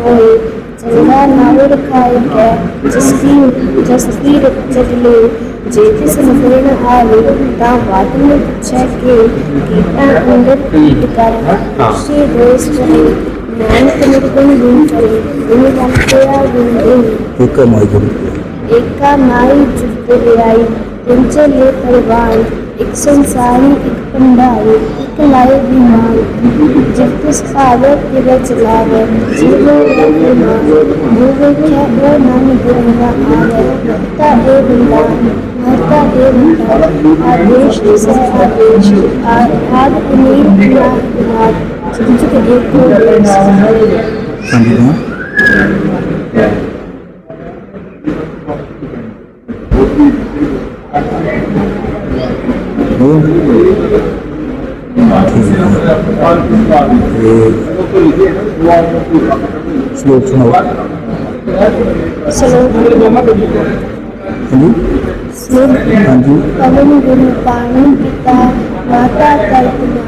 कोई चंगा नावड़ खाए के जिसकी जसकी चटली जेति संपूर्ण आवे ता वाटने चके कीटा अंदर टिकार से रोज चले ज्ञान कमिटन गुण चले गुण वाक्या गुण गुण एका माई गुण एका माई जुटते लियाई तुमचे ले परिवार एक संसारी, एक पंडारी, एक लाए बीमार जब सारे तेरे चलावे गए जीवो मार भूवे क्या वो नाम गुरंगा आ गए हरता ए बंदा मरता ए बंदा आदेश तो से आदेश, आधार उन्हें बिना बिना पुरा एक जिनके देखो हाँ जी श्लोक सुनाओ हाँ जी। पवन गुरु पानी पिता माता कल्पना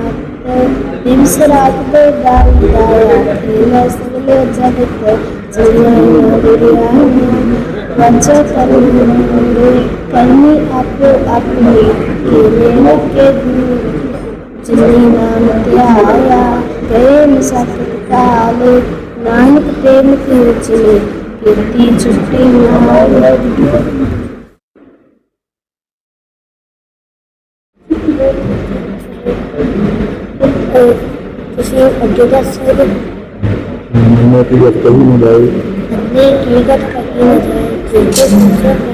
दिवसरात पे गाई गाया मेरा सगले जगत जय हरि राम वंचो करुण मुंडे पढ़ने आपको आपके लेने के जिसने नाम आया गए मुसाफिर का नानक प्रेम के उचले कीर्ति छुट्टी किसी अज्ञता से मैंने कभी न जाए। मैंने की गत कभी न जाए। जो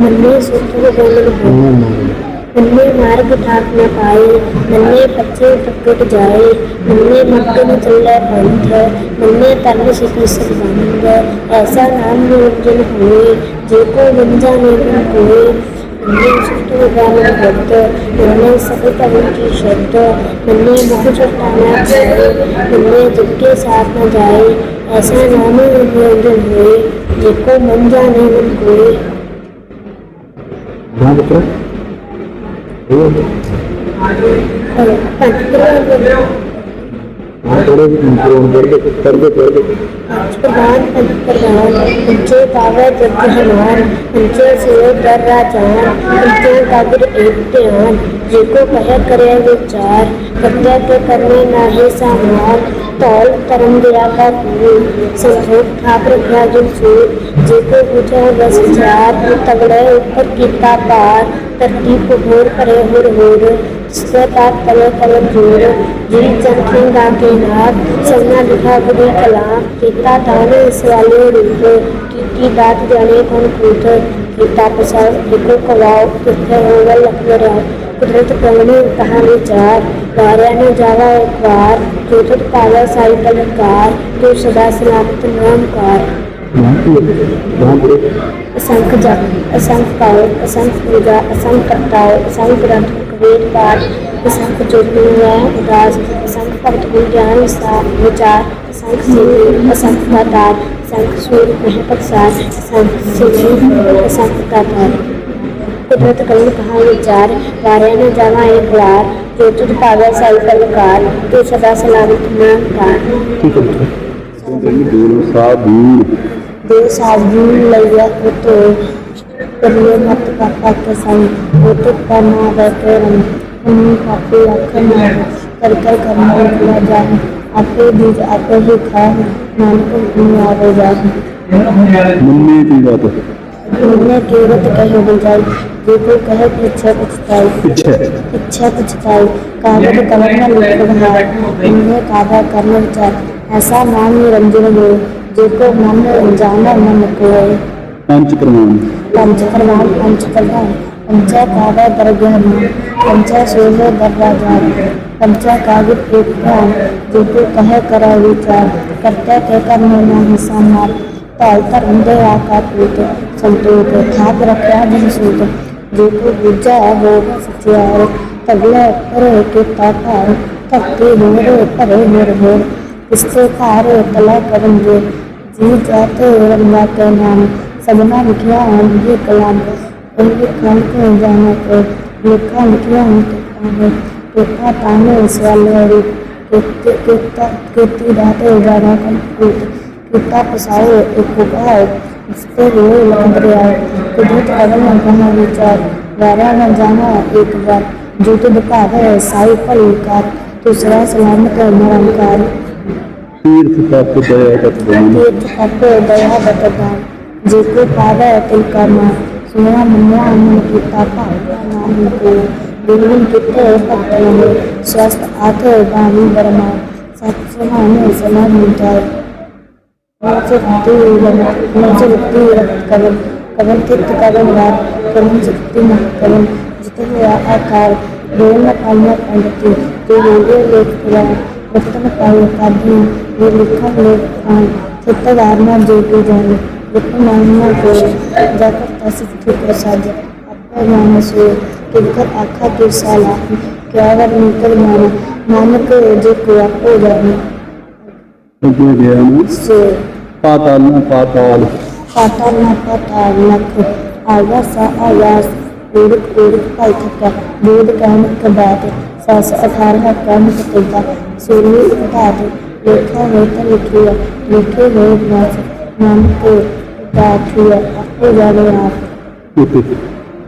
मन्ने सोचो बोल मन्ने मार्ग ठाक न पाए मन्ने पत्थे प्रकट जाए मन्ने मक्क न चल्ला पंथ मन्ने तन श्री संबंध ऐसा नाम निरंजन होए, जे को गंजा निर्गुण होए मन्ने सुष्टु गान भक्त मन्ने सकल कवि शब्द मन्ने मुख चट्टाना जाए मन्ने जग साथ न जाए। ऐसा नाम निरंजन होए, जे को मन जाने मन कोई ध्यान हाँ थोड़े थोड़ी देर कर दो कर दो प्रधान प्रधान पंचे जब जग हनुमान पंचे सिर कर राजान पंचे कागर एक ध्यान। जेको तो कह करे विचार कत्या के तो करने ना ही सामान। पॉल करंदिया का फूल संतोष ठाकुर भ्याजुल फूल जेको पूछो, बस जात तगड़े ऊपर कीता पार को भोर परे हुर हुर स्वताप करे करे ज़ोर, जी चरखे गा नाथ सन्ना लिखा बुरी कला किता दान इस वाले रूप की दात जाने कौन कूट, किता पसार देखो कवाओ किथे होगा लख ਕੁਦਰਤ ਕਵਨੇ ਕਹਾ ਵਿਚਾਰ, ਵਾਰਿਆ ਨੇ ਜਾਵਾ ਇੱਕ ਜੋ ਤੁਤ ਪਾਵੇ ਸਾਈ ਤਲਕਾਰ ਜੋ ਸਦਾ ਸਲਾਮਤ ਨਾਮਕਾਰ ਅਸੰਖ ਜਪ, ਅਸੰਖ ਪਾਓ, ਅਸੰਖ ਪੂਜਾ, ਅਸੰਖ ਕਰਤਾਓ ਅਸੰਖ ਗ੍ਰੰਥ ਕਵੇਦ ਪਾਠ, ਅਸੰਖ ਜੋਤੀ ਹੈ ਉਦਾਸ, ਅਸੰਖ ਭਗਤ ਗੁਣ ਗਿਆਨ ਸਾ ਵਿਚਾਰ, ਅਸੰਖ ਸੇਵੀ, ਅਸੰਖ ਦਾਤਾਰ ਅਸੰਖ ਸੂਰ ਮਹਿ ਪ੍ਰਸਾਦ, ਅਸੰਖ ਸੇਵੀ, ਅਸੰਖ ਦਾਤਾਰ ਕੁਦਰਤ ਕਲਮ ਕਹਾ ਵਿਚਾਰ ਵਾਰਿਆ ਨੇ ਜਾਵਾ ਇੱਕ ਵਾਰ ਜੋ ਤੁਧ ਪਾਵੇ ਸਾਈ ਪਲਕਾਰ ਜੋ ਸਦਾ ਸਲਾਮਤ ਨਾਮਕਾਰ ਠੀਕ ਹੈ ਗੁਰੂ ਸਾਹਿਬ ਜੀ ਦੋ ਸਾਜੂ ਲਈਆ ਕੁਤੋ ਕਰਿਏ ਮਤ ਪਾਪਾ ਕੇ ਸੰਗ ਉਹ ਤੇ ਪਨਾ ਬੈਠੇ ਰਨ ਉਨੀ ਕਾਪੇ ਅੱਖ ਨਾ ਕਰ ਕਰ ਕਰਨਾ ਲਿਆ ਜਾਏ ਆਪੇ ਬੀਜ ਆਪੇ ਹੀ ਖਾਏ ਨਾਨਕ ਨੂੰ ਆਵੇ ਜਾਏ ਮੰਨੇ ਦੀ ਬਾਤ। घूमने की रुत कही मिल जाई देखो कहे पीछे पुछताई कुछ पुछताई कागज़ कलम में लिख बनाए हमने कादा करने विचार ऐसा नाम निरंजन हो। देखो मन में रंजाना मन को। है प्रमाण पंच प्रमाण पंच प्रमाण पंचा कादा दरगहन पंचा सोह दरवाज़ा। पंचा कागज़ एक प्राण देखो कहे करा विचार करता कह कर मेरा हिस्सा मार। ਤਾਲ ਧਰਮ ਦੇ ਆਕਾ ਪੂਤ ਸੰਤੋਖ ਖਾਕ ਰੱਖਿਆ ਜਿਨ ਸੂਤ ਜੋ ਕੋ ਬੁਝਾ ਹੋਗਾ ਸਚਿਆਰ ਤਗਲਾ ਕਰੇ ਕੀਤਾ ਭਾਰ ਭਗਤੀ ਹੋਰੇ ਭਰੇ ਨਿਰਭਉ ਇਸਕੇ ਘਰ ਤਲਾ ਕਰਨਗੇ ਜੀ ਜਾਤੇ ਰਮਨਾ ਕੇ ਨਾਮ ਸਭਨਾ ਲਿਖਿਆ ਹੈ ਕਲਾਮ उनके कान को जाना को लिखा लिखिया हम तो कितना ताने सवाल कितना कितनी रातें जाना कम कुत्ता फसाए उपकार उसके लिए लौंद्रिया कुदरत कदम न कहना विचार वारा न जाना एक बार। जो तो दुखा है साई फल विकार दूसरा सलामत है निरंकार। तीर्थ तप दया बतदान तीर्थ तप दया बतदान जिसको पावे तिल करना सुना मुन्ना मन की तापा नाम को तो। बिल्कुल कितने भक्त स्वस्थ आते बानी बरमा सत्समान सलाम मिटाए से सकती मन से सकती कवन कवन कित कवन वार कवन सकती मन कवन जितन आकार देवन पालना पालती ते लोगे लेख पुराण वस्तन पालकादी ये लिखन लेख प्राण सत्य धारणा जोगी जान लिखन मानना को जाकर तसिद्धि प्रसाद अपना मानस हो किलकर आखा के साला क्या अगर निकल माना नानक जो को आपको जाने। से ਪਾਤਾਲ ਨਾ ਪਾਤਾਲ पाताल न पाताल नख आवास आवास उड़क उड़क पाई थका दूध कहन कबात सास अठारह कहन कटेगा सूर्य उठात लेखा है तो लिखिया लिखे है नाच नाम को दाठिया आपको जाने आप ਉਤੇ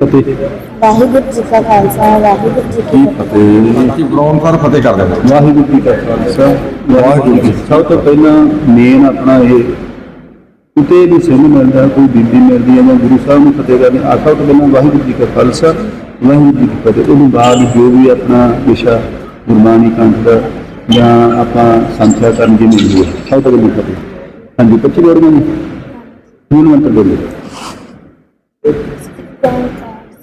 ਫਤਿਹ ਵਾਹਿਗੁਰੂ ਜੀ ਕਾ ਖਾਲਸਾ ਵਾਹਿਗੁਰੂ ਜੀ ਕੀ ਕੀ ਫਤਿਹ ਫਤਿਹ ਕਿ ਬ੍ਰਾਊਨ ਕਰ ਫਤਿਹ ਕਰ ਦੇਣਾ ਵਾਹਿਗੁਰੂ ਜੀ ਕਾ ਖਾਲਸਾ ਵਾਹਿਗੁਰੂ ਜੀ ਸਭ ਤੋਂ ਪਹਿਲਾਂ ਮੇਨ ਆਪਣਾ ਇਹ ਉਤੇ ਦੀ ਸਿੰਘ ਮਿਲਦਾ ਕੋਈ ਬੀਬੀ ਮਿਲਦੀ ਹੈ ਜਾਂ ਗੁਰੂ ਸਾਹਿਬ ਨੂੰ ਫਤਿਹ ਕਰਦੇ ਆ ਤੋਂ ਪਹਿਲਾਂ ਵਾਹਿਗੁਰੂ ਜੀ ਕਾ ਖਾਲਸਾ, ਵਾਹਿਗੁਰੂ ਜੀ ਕੀ ਫਤਿਹ। ਉਹਨੂੰ ਬਾਅਦ ਜੋ ਵੀ ਆਪਣਾ ਵਿਸ਼ਾ ਗੁਰਬਾਣੀ ਕੰਠ ਦਾ ਜਾਂ ਆਪਾਂ ਸੰਥਿਆ ਕਰਨ ਦੀ ਮਿਲਦੀ ਹੈ, ਸਭ ਤੋਂ ਪਹਿਲਾਂ ਫਤਿਹ। ਹਾਂਜੀ ਪੱਚੀ ਵਰਗਾਂ ਨੂੰ। ਹੁਣ ਮੰਤਰ ਬੋਲੋ।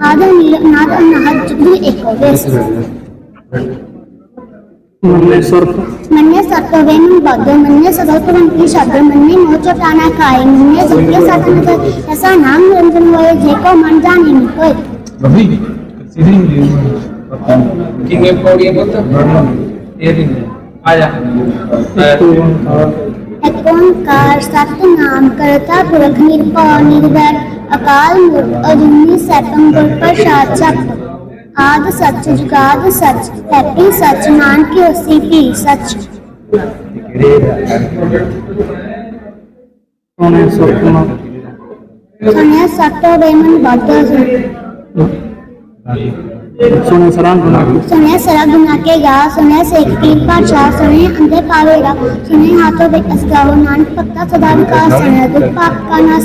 هذا هذا النهر جبل إيكوفيس मन्ने सर्प मन्ने सर्पवे मन बद्ध मन्ने सदोतवन की शब्द मन्ने मोचो प्राणा खाए मन्ने सबके साथ न ऐसा नाम निरंजन होए जेको मन जाने न कोई अभी सीधी इंग्लिश किंग एम कोड ये बोलता ये भी आया एक ओंकार सत्य नाम करता पुरख निर्भय निर्दय अकाल मूर्ख और उन्नीस सितंबर पर शाचक आद सच जुगाद सच हैप्पी सच मान की उसी पी सच। सोने सपना सोने सट्टो रेमन बाटा सुने सरा गुना सुने सरा गुना के गा सुने सिख की भाषा सुने अंधे पावेगा सुने हाथों विकस गाओ नानक पक्का सदा विकास सुने दुख पाप का नस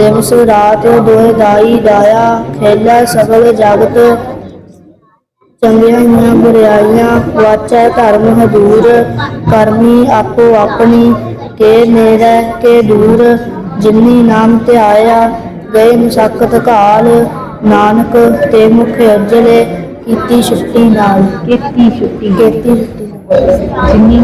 ਦਿਵਸ ਰਾਤ ਦੋਹਦਾਈ ਦਾਇਆ ਖੇਲਾ ਸਗਲ ਜਗਤ। ਚੰਗੀਆਂ ਹੋਈਆਂ ਬੁਰਾਈਆਂ ਵਾਚੈ ਧਰਮ ਹਦੂਰ ਕਰਮੀ ਆਪੋ ਆਪਣੀ ਕੇ ਮੇਰਾ ਕੇ ਦੂਰ। ਜਿੰਨੀ ਨਾਮ ਤੇ ਆਇਆ ਗਏ ਮੁਸਕਤ ਕਾਲ ਨਾਨਕ ਤੇ ਮੁਖ ਅਜਲੇ ਕੀਤੀ ਛੁੱਟੀ ਨਾਲ। ਕੀਤੀ ਛੁੱਟੀ ਕੀਤੀ ਜਿਨੀ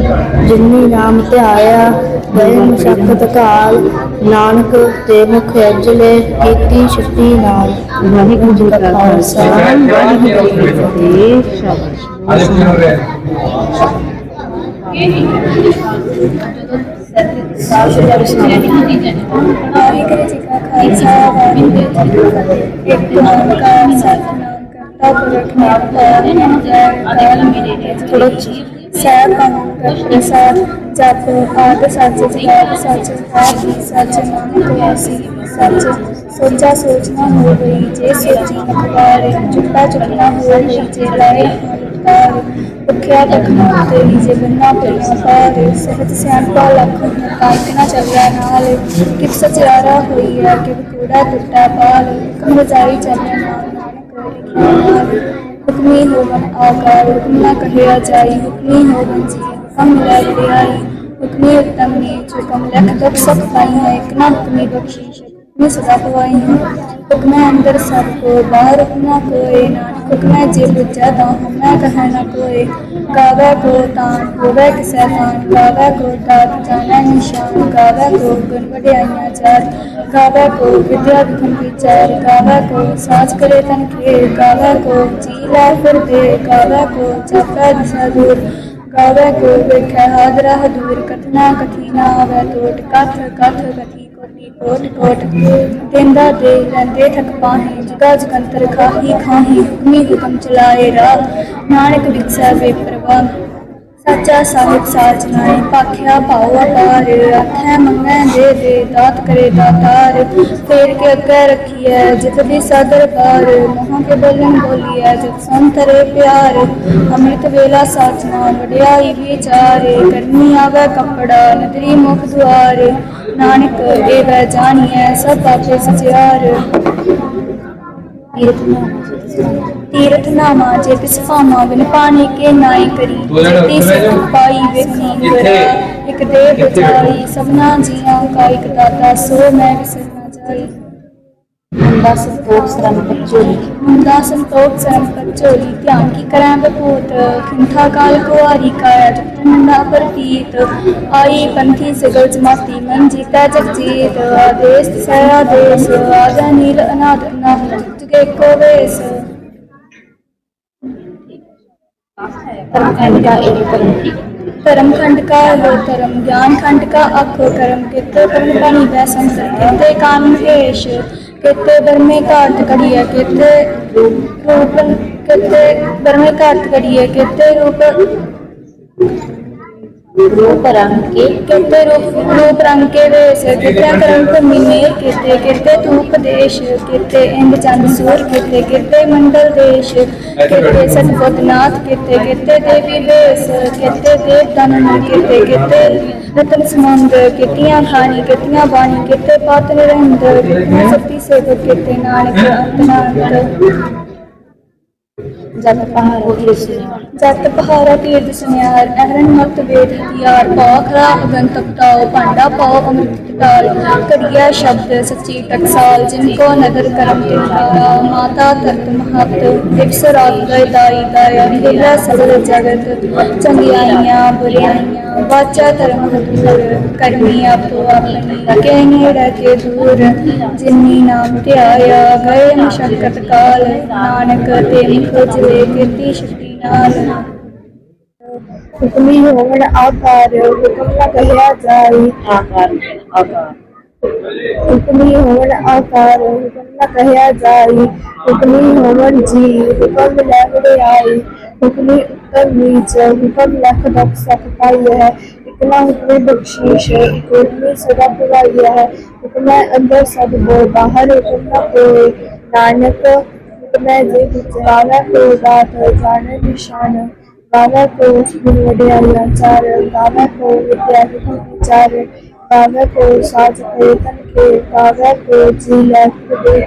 ਜਿਨੀ ਨਾਮ ਧਿਆਇਆ ਗਏ ਮੁਸਕਤ ਘਾਲ ਨਾਨਕ ਤੇ ਮੁਖ ਅਜਲੇ ਕੀਤੀ ਛੁੱਟੀ ਨਾਲ ਵਾਹਿਗੁਰੂ ਜੀ ਕਾ ਖਾਲਸਾ ਵਾਹਿਗੁਰੂ ਜੀ ਕੀ ਫਤਿਹ ਸ਼ਾਬਾਸ਼ ਅੱਜ ਕਿਉਂ ਰਿਹਾ ਵਾਹਿਗੁਰੂ ਜੀ ਆਦ ਸੱਚ ਜਪ ਸੱਚ ਆਦ ਸੱਚ ਨਾਨਕ ਵਾਸੀ ਸੱਚ ਸੋਚਾ ਸੋਚਣਾ ਹੋ ਗਈ, ਜੇ ਸੋਚੀ ਨਖਵਾਰੇ ਚੁੱਪਾ ਚੁੱਪਣਾ ਹੋ ਗਈ, ਜੇ ਲਾਏ ਲੁਟਕਾਰ ਭੁੱਖਿਆ ਤਖਨਾ ਤੇਰੀ ਜੇ ਬੰਨਾ ਪਈਆਂ ਪਾਰ ਸਹਿਜ ਸਿਆਣਪਾ ਲੱਖ ਕਾਇਕ ਚੱਲਿਆ, ਨਾਲ ਕਿਤ ਸਚਿਆਰਾ ਹੋਈ ਹੈ ਕਿ ਕੂੜਾ ਟੁੱਟਾ ਪਾਲ ਕਮਰ ਜਾਈ ਚੱਲਿਆ ਨਾਲ ਨਾਨਕ ਲਿਖਿਆ हुक्मी होवन आकार हुक्मना कहिया जाय हुक्मी होवन कम लड़ियाई हुक्मी उत्तम ने जो कम लख तक सब पाई है, एक ना हुक्मी बख्शीश, हुक्मी सदा हुआ है। हुक्म अंदर सबको, बाहर हुक्मना कोई ना खुद खुदमे जीवित जाता हमें कहे न कोई कावे को तान होवे कि सैतान कावे को तात जाने निशान कावे को गुनबड़ियाइयाँ चार कावे को विद्या विधन की चार कावे को साज करे तन के कावे को जीला फिर दे कावे को चापा दिशा दूर कावे को विख्या हादरा दूर कथना कठिना वे तोट कथ कथ कथी ਕੋਟ ਕੋਟ ਦੇਂਦਾ ਦੇ ਰਹਿੰਦੇ ਠਕ ਪਾਹੇ, ਜਗਾ ਜਗੰਤਰ ਖਾਹੀ ਖਾਹੀ ਹੁਕਮੀ ਹੁਕਮ ਚਲਾਏ ਰਾਹ, ਨਾਨਕ ਵਿਚੈ ਬੇਪਰਵਾਹ ਸੱਚਾ ਸਾਹਿਬ ਸਾਚ ਨਾਏ ਪਾਖਿਆ ਭਾਉ ਅਪਾਰ, ਆਖੈ ਮੰਗੈ ਦੇ ਦੇ, ਦਾਤ ਕਰੇ ਦਾਤਾਰ, ਫੇਰ ਕੇ ਅੱਗੇ ਰੱਖੀਐ ਜਿਤ ਦੀ ਸਦਰ ਪਾਰ, ਮਹਾਂ ਕੇ ਬੋਲਣ ਬੋਲੀਐ ਜਿਤ ਸੰਤਰੇ ਪਿਆਰ, ਅੰਮ੍ਰਿਤ ਵੇਲਾ ਸਾਚ ਨਾਮ ਵਡਿਆਈ ਵਿਚਾਰੇ ਕਰਨੀ ਆਵੇ ਕਪੜਾ, ਨਦਰੀ ਮੁਖ ਦੁਆਰ, ਨਾਨਕ ਏਵੈ ਜਾਣੀਐ ਸਭ ਆਪੇ ਸਚਿਆਰ। ਤੀਰਥ ਨਾਮਾ ਜੇ ਤਿਸ ਭਾਮਾ ਬਿਨ ਪਾਣੀ ਕੇ ਨਾਈ ਕਰੀ। ਜੇਤੀ ਸਿੱਖ ਪਾਈ ਵੇਖੀ ਗੁਰਾ ਇਕ ਦੇ ਬਚਾਈ ਸਭਨਾ ਜੀਆਂ ਕਾ ਇਕ ਦਾਤਾ ਸੋ ਮੈਂ ਵਿਸਰ ਨਾ ਜਾਈ। ਮੁੰਡਾ ਸੰਤੋਖ ਸਰਮ ਪਚੋਲੀ। ਮੁੰਡਾ ਸੰਤੋਖ ਸਰਮ ਪਚੋਲੀ ਧਿਆਨ ਕੀ ਕਰਾਂ ਬਪੂਤ? ਖਿੰਥਾ ਕਾਲ ਕੁਆਰੀ ਕਾਇਆ ਜਪ ਮੁੰਡਾ ਪ੍ਰਤੀਤ। ਆਈ ਪੰਥੀ ਸਿਗਲ ਜਮਾਤੀ ਮਨ ਜੀਤਾ ਜਗਜੀਤ। ਆਦੇਸ ਸੈ ਕੋ ਵੇਸ धर्म खंड का लो धर्म ज्ञान खंड का अखो कर्म किते कर्म बनी वै संसार किते कानून वेश किते बर्मे घाट करिए किते रूप किते बर्मे घाट करिए किते रूप रूप रंग के किते रूप रूप रंग के वेश किते कर्म भूमि में किते किते तू उपदेश किते इंद चंद सूर किते किते मंडल देश किते सतपथनाथ किते किते देवी वेश किते देव दनन किते किते रतन समंद कितियां खानी कितियां बानी किते पात निरंद कितियां सती से किते नानक अंतनांत ਜਤ ਪਹਾੜਾ ਤੀਰਥ ਜਤ ਪਹਾਰਾ ਤੀਰਥ ਸੁਨਿਆਰ, ਅਹਰਨ ਮਤ ਵੇਦ ਹਥਿਆਰ ਪਾਉ ਖਰਾ ਅਗਨ ਤਪਤਾਓ ਭਾਂਡਾ ਪਾਉ ਅੰਮ੍ਰਿਤ ਟਾਲ ਕੜੀਆ ਸ਼ਬਦ, ਸੱਚੀ ਟਕਸਾਲ, ਜਿਨ ਕੋ ਨਦਰ ਕਰਮ ਤਿਹਾਰਾ ਮਾਤਾ ਤਰਤ ਮਹਤ, ਦਿਵਸ ਰਾਤ ਗਏ ਦਾਈ ਦਾਇਆ ਹਿਲਾ ਸਗਲ ਜਗਤ, ਚੰਗਿਆਈਆਂ, ਬੁਰਿਆਈਆਂ, ਵਾਚਾ ਧਰਮ ਹਦੂਰ ਕਰਮੀ ਆਪੋ ਆਪਣੀ ਕਹਿ ਨੇੜਾ ਦੂਰ, ਜਿਨੀ ਨਾਮ ਧਿਆਇਆ, ਗਏ ਮਸ਼ਕਤ ਕਾਲ, ਨਾਨਕ ਤੇ ਮੁਖ ਜਲੇ ਕੀਰਤੀ ਸ਼ਕਤੀ हुक्मी होवन आकार हुक्म न कहया जाई आकार आकार हुक्मी आकार हुक्म न कहया जाई हुक्मी होवन जी हुक्म लहरे आई हुक्मी उत्तर नीच हुक्म लख दख पाई है इतना हुक्म बख्शीश है हुक्म सदा पुराई है हुक्म अंदर सब हो बाहर हुक्म न कोई नानक मैं वाला को दात गाना निशान वाला को गुण वडिया चार वाला को विद्यार्थी विचार वाला को साज प्रयत्न के वाला को तो जी लगे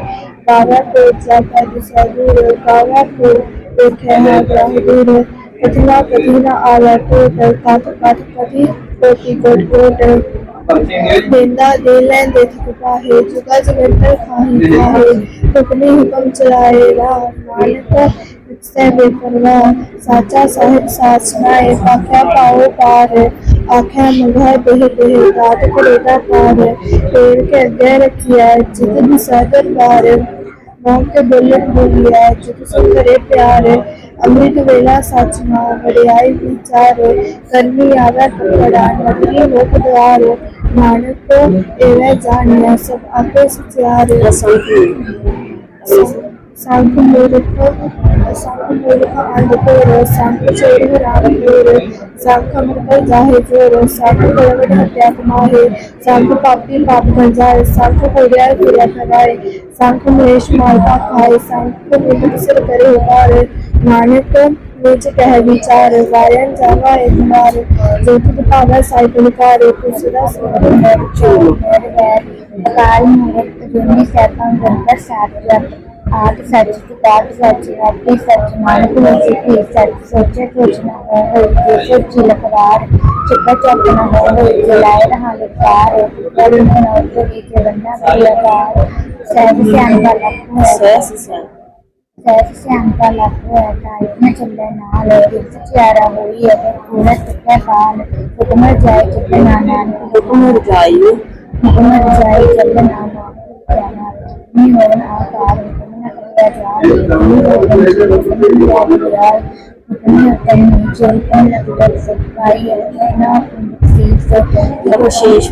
वाला को तो जाता दिशा दूर वाला को देखना ग्रह तो दूर कथिना कथिना आला को कात कात कथि कोटि कोट कोट ਕਥੀ ਕੋਟੀ ਕੋਟ ਕੋਟ ਦੇਂਦਾ ਦੇ ਲੈਂਦੇ ਥਕ ਪਾਹੇ ਜੁਗਾ ਜਗੰਤਰ ਖਾਹੀ ਖਾਹੇ ਹੁਕਮੀ ਹੁਕਮ ਚਲਾਏ ਰਾਹ ਨਾਨਕ ਸੈ ਬੇਪਰਵਾ ਸਾਚਾ ਸਾਹਿਬ ਸਾਚ ਸੁਣਾਏ ਪਾਖਿਆ ਪਾਓ ਪਾਰ ਆਖਿਆ ਮੰਗਾ ਦੇਹ ਦੇਹ ਦਾਤ ਕਰੇਗਾ ਪਾਰ ਫੇਰ ਕੇ ਅੱਗੇ ਰੱਖਿਆ ਜਿਤ ਕੇ ਬੋਲਣ ਬੋਲਿਆ ਜਿਤ ਸੋ ਕਰੇ ਪਿਆਰ ਅੰਮ੍ਰਿਤ ਵੇਲਾ ਸਚ ਨਾਉ ਵਡਿਆਈ ਵਿਚਾਰੋ ਕਰਮੀ ਆਵੈ ਟੁਕੜਾ ਨਗਰੀ ਲੋਕ ਦੁਆਰੋ माणिक्य एवं जान्य सब आपे सुचार सांकु मूर्ख सांकु मूर्ख आंधकोर सांकु चोर रामकोर सांकु मृत जाहे चोर सांकु बड़बड़ हत्या कमाहे सांकु पापी पाप गंजाए सांकु कोरिया कोरिया खवाए सांकु महेश मालता खाए सांकु मिलकर करे उपार नानक निज कह विचार गायन जावा है तुम्हारे जो कि पावा साहिब लिखार एक सुरा सुंदर काल मुहूर्त गुणी सहपम गंगा साथ आठ सच किताब सच हति सच मन को सिद्धि सच, सोचे कुछ न हो जैसे तो चिलकवार चुपा चौक न हो जलाए तो रहा लकार करुण न हो तो की जगन्ना प्रियकार सहज से अनबल है सहज से से हमका लघु हटायों चिल्ले नाल चियारा हुई अगर पूरा चिट्टे बाल हुक्म जाए चिल्ले नानान हुक्म जायो हुक्म जाए चिल्ले नाना नी होन आकार हुक्म न करया जाए नी होन जाए हुक्म तन चल पर लग सकता है ना कुछ से विशेष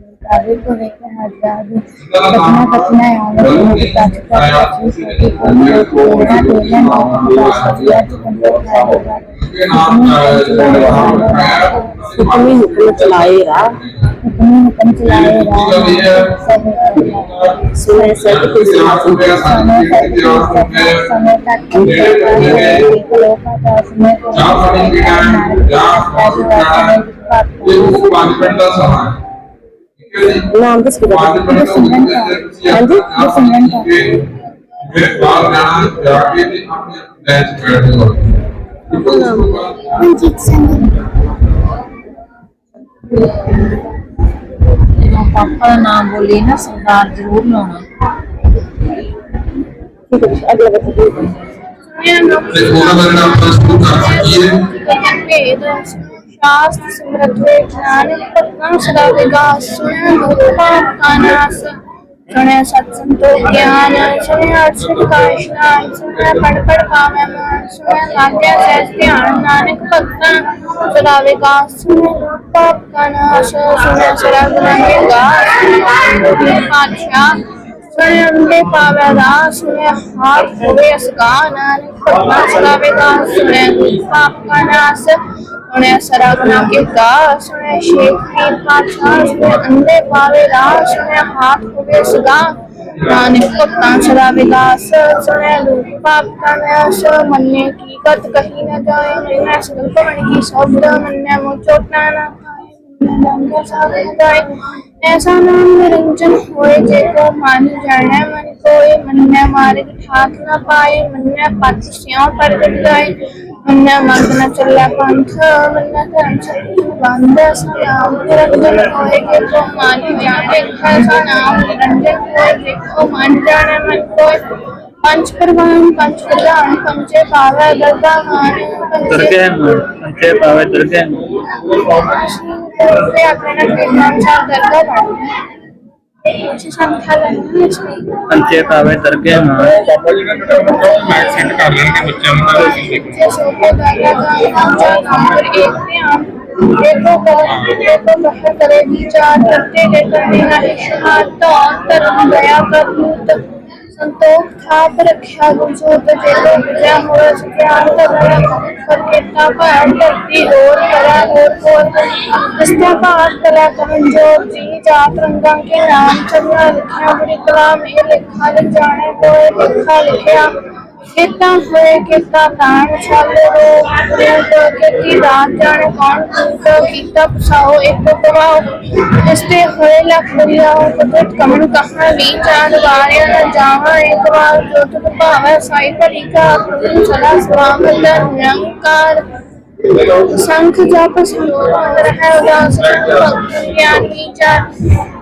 मुताबिक को लेकर आज़ाद बचना कठिना हुक्मी हुक्म चलाएगा हुक्मी हुक्म चलाएगा समय सब कुछ समय तक लोगों का समय को पानी का समय ਨਾਮ ਕੋ ਜੀ ਦੱਸ ਕਿਹਦਾ ਪੰਜ ਮਿੰਟ ਦਾ ਸਿਮਰਨ ਦਾ ਹਾਂਜੀ ਸਿਮਰਨ ਦਾ ਫਿਰ ਬਾਹਰ ਜਾਣਾ ਜਾ ਕੇ ਤੇ ਆਪਣੇ ਜਾਓ। ਠੀਕ ਹੈ ਮਨਜੀਤ ਸਿੰਘ। ਪਾਪਾ ਦਾ ਨਾਮ ਬੋਲੀ ਨਾ ਸਰਦਾਰ ਜ਼ਰੂਰ ਲਾਉਣਾ। ਠੀਕ ਹੈ ਅਗਲਾ ਬੱਚਾ ਤੇ ਉਹਨਾਂ ਦਾ ਜਿਹੜਾ ਆਪਾਂ ਸ਼ੁਰੂ ਕਰ ਸਕੀਏ ਭੇਦ ਸ਼ਾਸਤ ਸਿਮਰਤ ਵੇਖ ਨਾਨਕ ਭਗਤਾਂ ਸਦਾ ਵਿਗਾਸ, ਸੁਣਿਆ ਲੋਕਾਂ ਕਾ ਸੁਣਿਆ ਸਤ ਸੰਤੋਖ ਗਿਆਨ, ਸੁਣਿਆ ਅਰਸ਼ਦ ਕਾ ਸੁਣਿਆ ਪੜ ਪੜ ਪਾਵੈ ਮਨ, ਸੁਣਿਆ ਲਾਗਿਆ ਸਹਿਜ ਧਿਆਨ, ਨਾਨਕ ਭਗਤਾਂ ਸਦਾ ਵਿਗਾਸ, ਸੁਣਿਆ ਪਾਪ ਕਾ ਸੁਣਿਆ ਸਰਬ ਨਾਮੇ ਗਾਸ ਪਾਤਸ਼ਾਹ, ਸੁਣਿਆ ਅੰਡੇ ਪਾਵੈ ਰਾਸ ਸੁਣਿਆ ਹਾਰ ਹੋਵੇ ਅਸਗਾਨ ਸਰਾਵੇਦਾਸ ਸੁਣਿਆ ਪਾਪ ਕਾ ਨਾਸ ਸੁਣਿਆ ਸਰਾਵਨਾ ਕੇ ਦਾਸ ਸੁਣਿਆ ਸ਼ੇਖ ਪੀਰ ਕਾ ਛਾਸ ਸੁਣਿਆ ਅੰਦੇ ਪਾਵੇ ਰਾਸ ਸੁਣਿਆ ਹਾਥ ਹੋਵੇ ਸਦਾ ਨਾਨਕ ਭਗਤਾਂ ਸਰਾਵੇਦਾਸ ਸੁਣਿਆ ਲੋਕ ਪਾਪ ਕਾ ਨਾਸ ਮੰਨੇ ਕੀ ਕਤ ਕਹੀ ਨਾ ਜਾਏ ਮੈਂ ਸਗਲ ਭਵਨ ਕੀ ਸਬਦ ਮੰਨੇ ਮੋ ਚੋਟ ਨਾ ਨਾ ਲੰਗਾ ਸਾਵੇ ਜਾਏ ਐਸਾ ਨਾਮ ਨਿਰੰਜਨ ਹੋਏ ਜੇ ਕੋ ਮਾਨੀ ਜਾਣੈ ਮਨ कोय मन मार्ग ठाक न पाए मन पथ स्यों प्रगट जाए मन मार्ग न चला पंथ मन धर्म सत्य बंद सलाम निरंजन होए जेको मान जाने ऐसा नाम निरंजन होए जेको मान जाने मन कोय पंच प्रवान पंच प्रधान पंचे पावे दर्दा मान दुर्गे पंचे पावे दुर्गे से अपने ना नाम चार दर्दा बन कुछ संख्या लगनी है पंचे पावे दुर्गे ਮੈਕਸਿਟ ਕਰ ਲੈਣਗੇ ਬੱਚਿਆਂ ਨੂੰ ਤਾਂ ਅਸੀਂ बच्चे सोते दादा का नाम नंबर एक में आप देखो कर देखो कहा करे विचार करते लेकर मेरा इश्हार तो अंतर गया कर ਸੰਤੋਖ ਥਾਪ ਰੱਖਿਆ ਗੁਰਜੋ ਤੇ ਜੇਲੋ ਮਿਲਿਆ ਹੋਇਆ ਸੁਖਿਆਨ ਕਰਿਆ ਪਰ ਕਿਤਾ ਭਾਵ ਧਰਤੀ ਹੋਰ ਕਰਾ ਹੋਰ ਹੋਰ ਕਿਸਤਾ ਭਾਵ ਕਰਾ ਕਰਨ ਜੋਰ ਜੀ, ਜਾਤ ਰੰਗਾਂ ਕੇ ਨਾਮ ਚੰਨਾ ਲਿਖਿਆ ਬੜੀ ਕਲਾਮ ਇਹ ਲਿਖਾ ਲੈ ਜਾਣੇ ਕੋਏ ਲਿਖਾ ਲਿਖਿਆ। ਕਿਤਾ ਹੋਏ ਕਿਤਾ ਤਾਣ ਛਾਲੇ ਰੋ ਰੂਪ ਕੀਤੀ ਰਾਤ ਜਾਣੇ ਕੌਣ ਕੂਟ ਕੀਤਾ ਪਸਾਓ, ਇੱਕ ਪਵਾਓ। ਇਸਤੇ ਹੋਏ ਲਖ ਬਰਿਆ ਕੁਦਰਤ ਕਮਨ ਕਹਾਂ ਵੀ ਚਾਂਦ ਵਾਰਿਆ ਨਾ ਜਾਵਾਂ। ਇੱਕ ਵਾਰ ਜੋ ਤੁਧ ਭਾਵੈ ਸਾਈ ਭਰੀ ਕਾ ਪ੍ਰਭੂ ਸਦਾ ਸਲਾਮਤ ਨਿਰੰਕਾਰ। ਸੰਖ ਜਪ ਸੰਗ ਰਹਿ, ਉਦਾਸ ਗਿਆਨ ਵਿਚਾਰ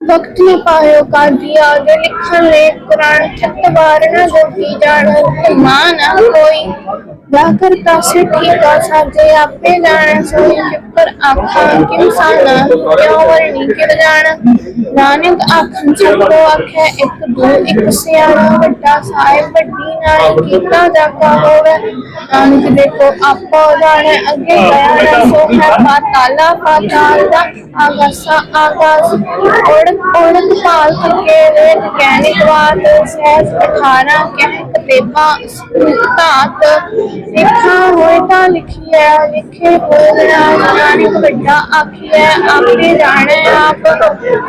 भक्त ने पायो का दिया, जे लिखन ले कुरान छत बारना दो की जान मान, कोई ਛੱਤ ਵਾਰਨਾ ਜੋਗੀ ਜਾਣ ਮਾਨ ਕੋਈ ਜਾ ਕਰ ਕਾਸੇ ਠੀਕਾ ਸਾਜੇ ਆਪੇ ਜਾਣ ਸੋਈ ਕਿਪਰ ਨਾਨਕ ਆਖਣ ਛੱਡੋ ਆਖੇ ਇੱਕ ਦੋ ਇੱਕ ਸਿਆਣਾ ਵੱਡਾ ਸਾਹਿਬ ਵੱਡੀ ਨਾਲ ਕੀਤਾ ਜਾਕਾ ਹੋਵੇ ਨਾਨਕ ਦੇਖੋ ਆਪੋ ਜਾਣੇ ਅੱਗੇ ਗਿਆ ਸੋ ਹੈ ਪਾਤਾਲਾ ਪਾਤਾਲ ਦਾ ਆਗਾਸਾ ਆਗਾਸ ਉੜਕ ਉੜਕ ਪਾਲ ਕਰਕੇ ਵੇਦ ਕਹਿਨਿਕ ਬਾਤ ਸਹਿਜ ਅਠਾਰਾਂ ਕਹਿ ਕਤੇਬਾ ਧਾਤ ਲਿਖਾ ਹੋਏ ਤਾਂ ਲਿਖਿਆ ਲਿਖੇ ਹੋਏ ਨਾ ਨਾਨਕ ਵੱਡਾ ਆਖਿਆ ਆਪੇ ਜਾਣੇ ਆਪ।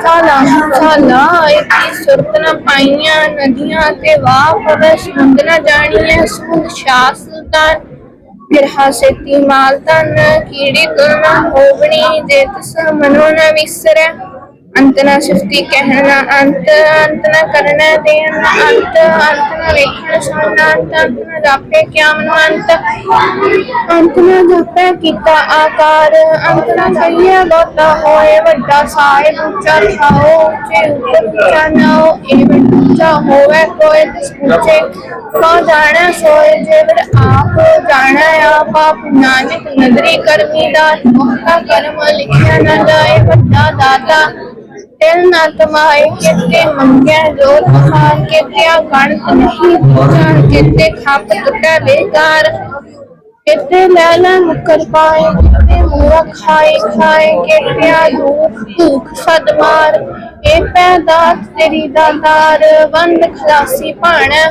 ਸਾਲਾ ਸਾਲਾ ਇਤੀ ਸੁਰਤ ਨ ਪਾਈਆਂ ਨਦੀਆਂ ਤੇ ਵਾਹ ਪਵੇ ਸਮੁੰਦ ਨ ਜਾਣੀਐ ਸਮੁੰਦ ਸ਼ਾਹ ਸੁਲਤਾਨ। ਗਿਰਹਾ ਸੇਤੀ ਮਾਲ ਤਨ ਕੀੜੀ ਤੁਲ ਨ ਹੋਵਣੀ ਜੇ ਤਿਸ ਮਨੋ ਨ ਵਿਸਰੈ। ਅੰਤ ਨ ਸਿਫਤੀ ਕਹਿਣਾ ਅੰਤ ਅੰਤ ਨਾ ਕਰਨਾ ਦੇਣ ਅੰਤ ਅੰਤ ਨ ਵੇਖਣ ਸੁਣਨਾ ਅੰਤ ਅੰਤ ਨ ਜਾਪੇ ਕਿਆ ਮਨ ਅੰਤ। ਅੰਤ ਨ ਜਾਪੇ ਕੀਤਾ ਆਕਾਰ, ਅੰਤ ਨ ਕਹੀਏ ਲੋਟਾ ਹੋਏ ਵੱਡਾ ਸਾਹਿਬ ਉੱਚਾ ਥਾਓ ਉੱਚੇ ਉੱਪਰ ਉੱਚਾ ਨਾਓ ਇਹ ਉੱਚਾ ਹੋਵੇ ਕੋਈ ਤਿਸ ਉੱਚੇ ਕੋ ਜਾਣਾ ਸੋਏ ਜੇਵਰ ਆਪ, ਜਾਣਾ ਆਪ ਆਪ ਨਾਨਕ ਨਦਰੀ ਕਰਮੀ ਦਾ ਮੋਹਤਾ ਕਰਮ ਲਿਖਿਆ ਨਾ ਜਾਏ ਵੱਡਾ ਦਾਤਾ। ਤਿਲ ਨਾ ਤਮਾਏ ਕਿਤੇ ਮੰਗਿਆ ਜੋ ਤਖਾ ਕਿਤਿਆ ਗਣਤ ਨਹੀਂ ਜਾਣ ਕਿਤੇ ਖਾਪ ਟੁੱਟਾ ਬੇਕਾਰ। ਕਿਤੇ ਲੈ ਮੁਕਰ ਪਾਏ, ਕਿਤੇ ਮੂਰਾ ਖਾਏ ਖਾਏ, ਕਿਤਿਆ ਦੁਖ ਭੂਖ ਸਦ ਮਾਰ ਇਹ ਪੈਦਾਤ ਤੇਰੀ ਦਾਤਾਰ ਵੰਦ ਖਲਾਸੀ ਭਾਣਾ।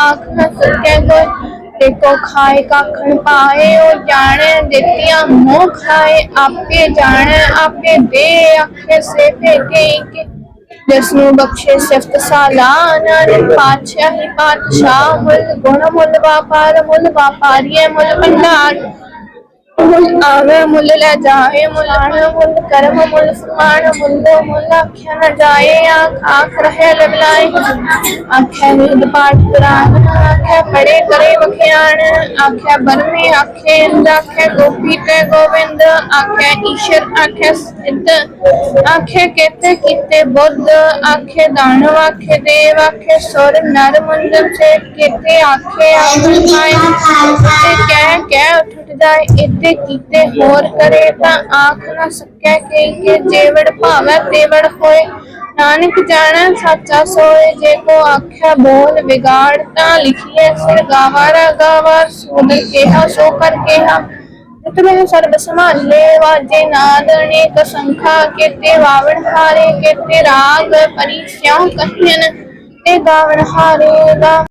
ਆਖ ਨਾ ਸਕੇ ਕੋਈ ਦੇਖੋ, ਖਾਏ ਕਾਖਣ ਪਾਏ, ਉਹ ਜਾਣੇ ਦਿੱਤੀਆਂ ਮੋਹ ਖਾਏ, ਆਪੇ ਜਾਣੇ, ਆਪੇ ਦੇ ਆਖੇ ਸੇ ਭੇਗੇ ਕਿ। ਜਿਸ ਨੂੰ ਬਖਸ਼ੇ ਸਿਫਤ ਸਾਲਾ ਪਾਤਸ਼ਾਹ ਹੀ ਪਾਤਸ਼ਾਹ ਮੁੱਲ, ਗੁਣ ਮੁੱਲ, ਵਾਪਾਰ ਮੁੱਲ ਵਾਪਾਰੀਏ ਮੁੱਲ ਭੰਡਾਰ। ਮੁੱਲ ਆਵੇ ਮੁੱਲ ਲੈ ਜਾਏ ਮੁੱਲ, ਆਣ ਮੁੱਲ, ਕਰਮ ਮੁੱਲ, ਸਮਾਨ ਮੁੱਲ ਮੁੱਲ ਆਖਿਆ ਨਾ ਜਾਏ, ਆਖ ਆਖ ਰਹੇ ਲਬਲਾਏ ਆਖਿਆ ਨਿਦ ਪਾਠ ਕੁਰਾਨ ਆਖਿਆ ਪੜੇ ਕਰੇ ਵਖਿਆਣ, ਆਖਿਆ ਬਰਮੇ ਆਖੇ ਇੰਦ, ਆਖਿਆ ਗੋਪੀ ਤੇ ਗੋਬਿੰਦ ਆਖਿਆ ਈਸ਼ਰ, ਆਖਿਆ ਸਿੱਧ, ਆਖਿਆ ਕੇਤੇ ਕੀਤੇ ਬੁੱਧ, ਆਖੇ ਦਾਨਵ ਆਖੇ ਦੇਵ, ਆਖੇ ਸੁਰ, ਨਰ ਮੰਦਰ ਸੇ ਕੇਤੇ ਆਖੇ ਆਖੇ ਤੇ ਕਹਿ ਕਹਿ ਉੱਠ ਜਾਏ ਇੱਥੇ ਕੀਤੇ ਹੋਰ ਕਰੇ ਤਾਂ ਆਖ ਨਾ ਸਕਿਆ ਕਿ ਕਿ ਜੇਵੜ ਭਾਵੈ, ਤੇਵੜ ਹੋਏ। ਨਾਨਕ ਜਾਣੈ ਸਾਚਾ ਸੋਏ, ਜੇ ਕੋ ਆਖਿਆ ਬੋਲ ਵਿਗਾੜ ਤਾਂ ਲਿਖੀਐ, ਸਿਰ ਗਾਵਾਰਾ ਗਾਵਾ ਸੋਦਰ ਕਿਹਾ, ਸੋ ਕਰ ਕਿਹਾ। ਜਿਤਨੇ ਸਰਬ ਸੰਭਾਲੇ, ਵਾਜੇ ਨਾਦ ਅਨੇਕ ਸੰਖਾ ਕੀਤੇ ਵਾਵਣ ਹਾਰੇ, ਕੀਤੇ ਰਾਗ ਪਰਿਸਿਆ ਕਹਿਨ, ਤੇ ਗਾਵਣ ਹਾਰੇ ਦਾ